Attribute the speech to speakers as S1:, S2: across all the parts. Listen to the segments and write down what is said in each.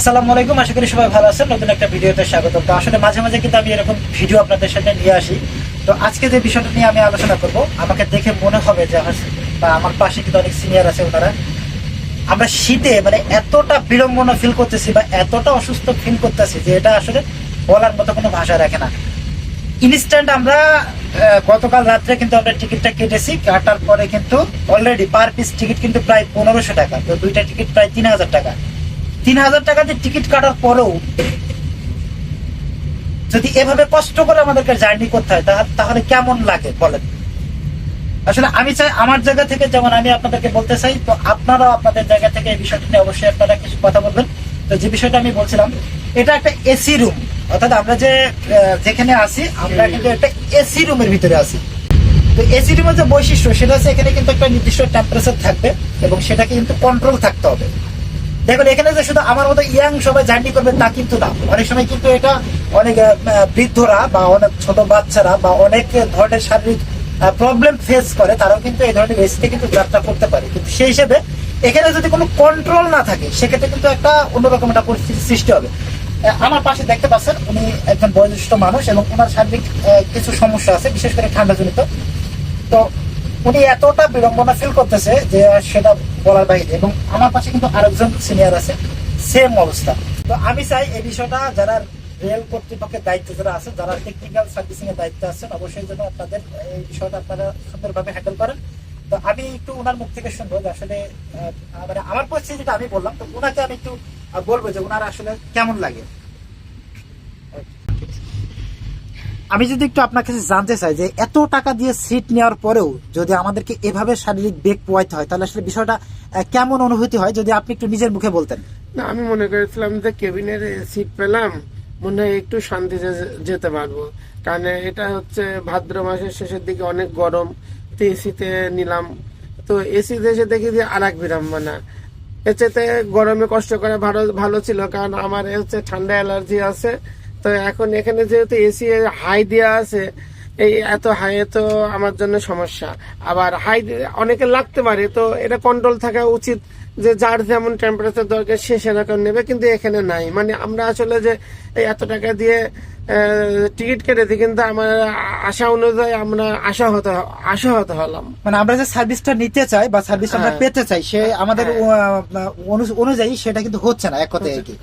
S1: আসসালামু আলাইকুম, আশা করি সবাই ভালো আছেন। নতুন একটা ভিডিওতে স্বাগত তো আসলে মাঝে মাঝে কিন্তু আমি এরকম ভিডিও আপনাদের সাথে নিয়ে আসি। তো আজকে যে বিষয়টা নিয়ে আমি আলোচনা করব, আমাকে দেখে মনে হবে যে বা আমার পাশে কিন্তু অনেক সিনিয়র আছে ওনারা। আমরা শীতে মানে এতটা বিড়ম্বনা ফিল করতেছি বা এতটা অসুস্থ ফিল করতেছি যে এটা আসলে বলার মতো কোনো ভাষা রাখে না। ইনস্ট্যান্ট আমরা গতকাল রাত্রে কিন্তু আমরা টিকিটটা কেটেছি, কাটার পরে কিন্তু অলরেডি পার পিস টিকিট কিন্তু প্রায় পনেরোশো টাকা। তো দুইটা টিকিট প্রায় তিন হাজার টাকা। তিন হাজার টাকা দিয়ে টিকিট কাটার পরেও যদি এভাবে কষ্ট করে আমাদেরকে জার্নি করতে হয় তাহলে কেমন লাগে বলেন? আসলে আমি চাই আমার জায়গা থেকে, যেমন আমি আপনাদেরকে বলতে চাই, তো আপনারাও আপনাদের জায়গা থেকে এই বিষয়টা নিয়ে অবশ্যই আপনারা কিছু কথা বলবেন। তো যে বিষয়টা আমি বলছিলাম, এটা একটা এসি রুম। অর্থাৎ আমরা যে যেখানে আছি, আমরা কিন্তু একটা এসি রুমের ভিতরে আছি। তো এসি রুমের যে বৈশিষ্ট্য, সেটা হচ্ছে এখানে কিন্তু একটা নির্দিষ্ট টেম্পারেচার থাকবে এবং সেটাকে কিন্তু কন্ট্রোল থাকতে হবে। দেখুন, এখানে যে শুধু আমার মতো ইয়াং সবাই জার্নি করবে তা কিন্তু না। অনেক সময় কিন্তু এটা অনেক বৃদ্ধরা বা অনেক ছোট বাচ্চারা বা অনেক ধরনের শারীরিক প্রবলেম ফেস করে, তারাও কিন্তু এই ধরনের এসিতে কিন্তু যাত্রা করতে পারে। কিন্তু সেই হিসেবে এখানে যদি কোনো কন্ট্রোল না থাকে, সেক্ষেত্রে কিন্তু একটা অন্যরকম একটা পরিস্থিতির সৃষ্টি হবে। আমার পাশে দেখতে পাচ্ছেন, উনি একজন বয়োজ্যেষ্ঠ মানুষ এবং ওনার শারীরিক কিছু সমস্যা আছে, বিশেষ করে ঠান্ডাজনিত। তো উনি এতটা বিড়ম্বনা ফিল করতেছে যে সেটা বলার বাইরে। এবং আমার পাশে কিন্তু আরেকজন সিনিয়র আছে সেম অবস্থা। তো আমি চাই এই বিষয়টা যারা রেল কর্তৃপক্ষের দায়িত্ব যারা আছে যারা টেকনিক্যাল সার্ভিসিং এর দায়িত্বে আছেন, অবশ্যই যেন আপনাদের এই বিষয়টা আপনারা সুন্দরভাবে হ্যান্ডেল করেন। তো আমি একটু ওনার মুখ থেকে শুনব যে আসলে মানে আমার পরিস্থিতি যেটা আমি বললাম, তো ওনাকে আমি একটু বলব যে ওনার আসলে কেমন লাগে। আমি যদি একটু আপনার কাছে জানতে চাই যে এত টাকা দিয়ে সিট নেওয়ার পরেও যদি আমাদেরকে এভাবে শারীরিক বেগ পোয়াইতে হয়, তাহলে আসলে বিষয়টা কেমন অনুভূতি হয় যদি আপনি একটু নিজের মুখে বলতেন?
S2: না, আমি মনে করেছিলাম যে কেবিনের সিট পেলাম, মনে হয় একটু শান্তিতে যেতে পারব। কারণ এটা হচ্ছে ভাদ্র মাসের শেষের দিকে অনেক গরম, তো এসিতে নিলাম। তো এসিতে এসে দেখি যে আর এক বিড়ম্বনা এতে গরমে কষ্ট করে ভালো ভালো ছিল, কারণ আমার হচ্ছে ঠান্ডা অ্যালার্জি আছে। তো এখন এখানে যেহেতু এসি হাই দেওয়া আছে এই এত হাই তো আমার জন্য সমস্যা। আবার হাই অনেকে লাগতে পারে তো এটা কন্ট্রোল থাকা উচিত যে যার যেমন টেম্পারেচার দরকার সে সেরকম নেবে কিন্তু এখানে নাই। মানে আমরা আসলে যে এই এত টাকা দিয়ে টিকিট কেটেছি কিন্তু আমার আশা অনুযায়ী আমরা আশাহত আশাহত হলাম।
S1: মানে আমরা যে সার্ভিসটা নিতে চাই বা সার্ভিস আমরা
S2: হ্যাঁ।
S1: পেতে চাই সে আমাদের
S2: হ্যাঁ।
S1: অনু- অনুযায়ী সেটা কিন্তু হচ্ছে না এক কথায় আর কি।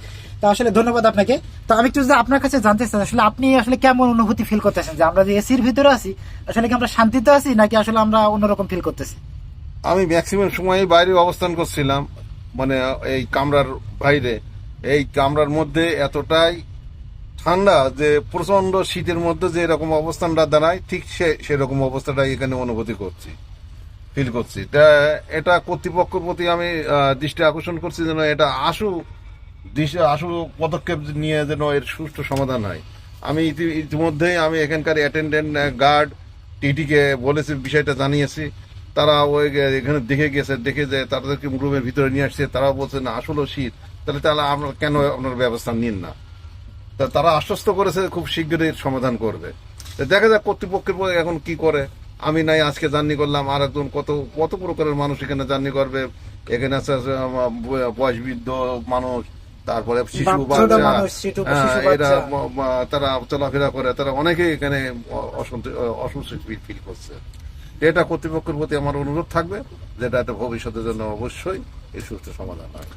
S1: তো আসলে ধন্যবাদ আপনাকে। তো আমি একটু আপনার কাছে জানতে চাই, আসলে আপনি আসলে কেমন অনুভূতি ফিল করতেছেন? যে আমরা যে এসির ভিতরে আছি, আসলে কি আমরা শান্তিতে আছি, নাকি আসলে আমরা অন্যরকম ফিল করতেছি?
S3: আমি ম্যাক্সিমাম সময় বাইরে অবস্থান করছিলাম মানে এই কামরার বাইরে। এই কামরার মধ্যে এতটাই ঠান্ডা যে প্রচণ্ড শীতের মধ্যে যে এরকম অবস্থানটা দাঁড়ায়, ঠিক সে সেরকম অবস্থাটাই এখানে অনুভূতি করছি ফিল করছি। এটা কর্তৃপক্ষের প্রতি আমি দৃষ্টি আকর্ষণ করছি যেন এটা আশু আশু পদক্ষেপ নিয়ে যেন এর সুষ্ঠু সমাধান হয়। আমি ইতি- ইতিমধ্যেই আমি এখানকার অ্যাটেন্ডেন্ট গার্ড টিটিকে বলেছি, বিষয়টা জানিয়েছি। তারা ওই এখানে দেখে গেছে, দেখে যে তাদেরকে রুমের ভিতরে নিয়ে আসছে। তারা বলছে, না আসলে শীত। তাহলে তাহলে আপনার কেন আপনার ব্যবস্থা নিন না? তা তারা আশ্বস্ত করেছে, খুব শীঘ্রই সমাধান করবে। দেখা যাক কর্তৃপক্ষের এখন কি করে। আমি নাই, আজকে জার্নি করলাম আর একজন কত কত প্রকারের মানুষ এখানে জার্নি করবে। এখানে আছে বয়স বৃদ্ধ মানুষ তারপরে শিশু বাচ্চা হ্যাঁ, এরা তারা চলাফেরা করে তারা অনেকে এখানে অসন্তোষ ফিল করছে। এটা কর্তৃপক্ষের প্রতি আমার অনুরোধ থাকবে যেটা এটা ভবিষ্যতের জন্য অবশ্যই এই সুস্থ সমাধান হয়।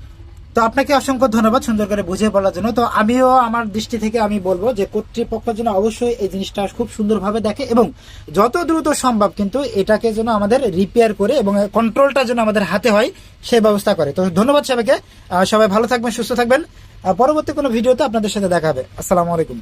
S1: তো আপনাকে অসংখ্য ধন্যবাদ সুন্দর করে বুঝিয়ে বলার জন্য। তো আমিও আমার দৃষ্টি থেকে আমি বলব যে কর্তৃপক্ষ যেন অবশ্যই এই জিনিসটা খুব সুন্দরভাবে দেখে এবং যত দ্রুত সম্ভব কিন্তু এটাকে যেন আমাদের রিপেয়ার করে এবং কন্ট্রোলটা যেন আমাদের হাতে হয়, সেই ব্যবস্থা করে। তো ধন্যবাদ সবাইকে। সবাই ভালো থাকবেন, সুস্থ থাকবেন। পরবর্তী কোনো ভিডিওতে আপনাদের সাথে দেখাবে আসসালামু আলাইকুম।